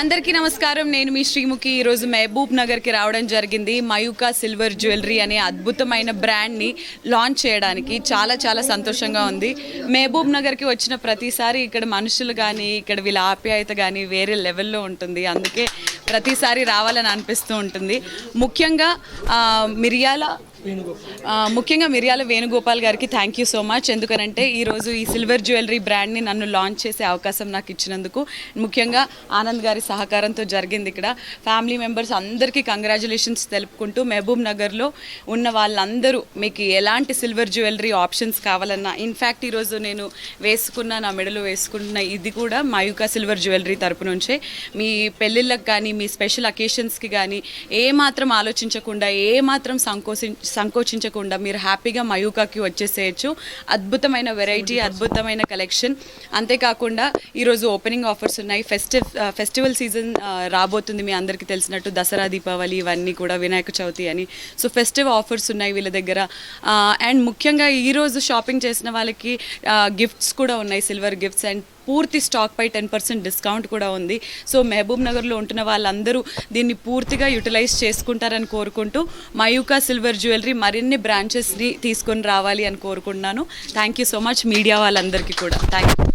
అందరికీ నమస్కారం. నేను మీ శ్రీముఖి. ఈరోజు మహబూబ్ నగర్కి రావడం జరిగింది. మయూకా సిల్వర్ జ్యువెలరీ అనే అద్భుతమైన బ్రాండ్ని లాంచ్ చేయడానికి చాలా చాలా సంతోషంగా ఉంది. మహబూబ్ నగర్కి వచ్చిన ప్రతిసారి ఇక్కడ మనుషులు కానీ ఇక్కడ వీళ్ళ ఆప్యాయత కానీ వేరే లెవెల్లో ఉంటుంది. అందుకే ప్రతిసారి రావాలని అనిపిస్తూ ఉంటుంది. ముఖ్యంగా మిరియాల ముఖ్యంగా మిరియాల వేణుగోపాల్ గారికి థ్యాంక్ యూ సో మచ్ ఎందుకనంటే ఈరోజు ఈ సిల్వర్ జ్యువెలరీ బ్రాండ్ని నన్ను లాంచ్ చేసే అవకాశం నాకు ఇచ్చినందుకు ముఖ్యంగా ఆనంద్ గారి సహకారంతో జరిగింది ఇక్కడ. ఫ్యామిలీ మెంబర్స్ అందరికీ కంగ్రాచులేషన్స్ తెలుపుకుంటూ మహబూబ్ నగర్లో ఉన్న వాళ్ళందరూ మీకు ఎలాంటి సిల్వర్ జ్యువెలరీ ఆప్షన్స్ కావాలన్నా ఇన్ఫ్యాక్ట్ ఈరోజు నేను వేసుకున్న నా మెడలో వేసుకుంటున్న ఇది కూడా మయూకా సిల్వర్ జ్యువెలరీ తరపు నుంచే. మీ పెళ్ళిళ్ళకి కానీ మీ స్పెషల్ అకేషన్స్కి కానీ ఏ మాత్రం ఆలోచించకుండా ఏ మాత్రం సంకోచి సంకోచించకుండా మీరు హ్యాపీగా మయూకాకి వచ్చేసేయచ్చు. అద్భుతమైన వెరైటీ అద్భుతమైన కలెక్షన్ అంతేకాకుండా ఈరోజు ఓపెనింగ్ ఆఫర్స్ ఉన్నాయి. ఫెస్టివ్ ఫెస్టివల్ సీజన్ రాబోతుంది. మీ అందరికీ తెలిసినట్టు దసరా దీపావళి ఇవన్నీ కూడా వినాయక చవితి అని. సో ఫెస్టివ్ ఆఫర్స్ ఉన్నాయి వీళ్ళ దగ్గర. అండ్ ముఖ్యంగా ఈరోజు షాపింగ్ చేసిన వాళ్ళకి గిఫ్ట్స్ కూడా ఉన్నాయి. సిల్వర్ గిఫ్ట్స్ అండ్ పూర్తి స్టాక్ పై టెన్ పర్సెంట్ డిస్కౌంట్ కూడా ఉంది. సో మహబూబ్ నగర్లో ఉంటున్న వాళ్ళందరూ దీన్ని పూర్తిగా యూటిలైజ్ చేసుకుంటారని కోరుకుంటూ మయూకా సిల్వర్ జ్యువెలరీ మరిన్ని బ్రాంచెస్ని తీసుకొని రావాలి అని కోరుకుంటున్నాను. Thank you so much media వాళ్ళందరికీ కూడా. Thank you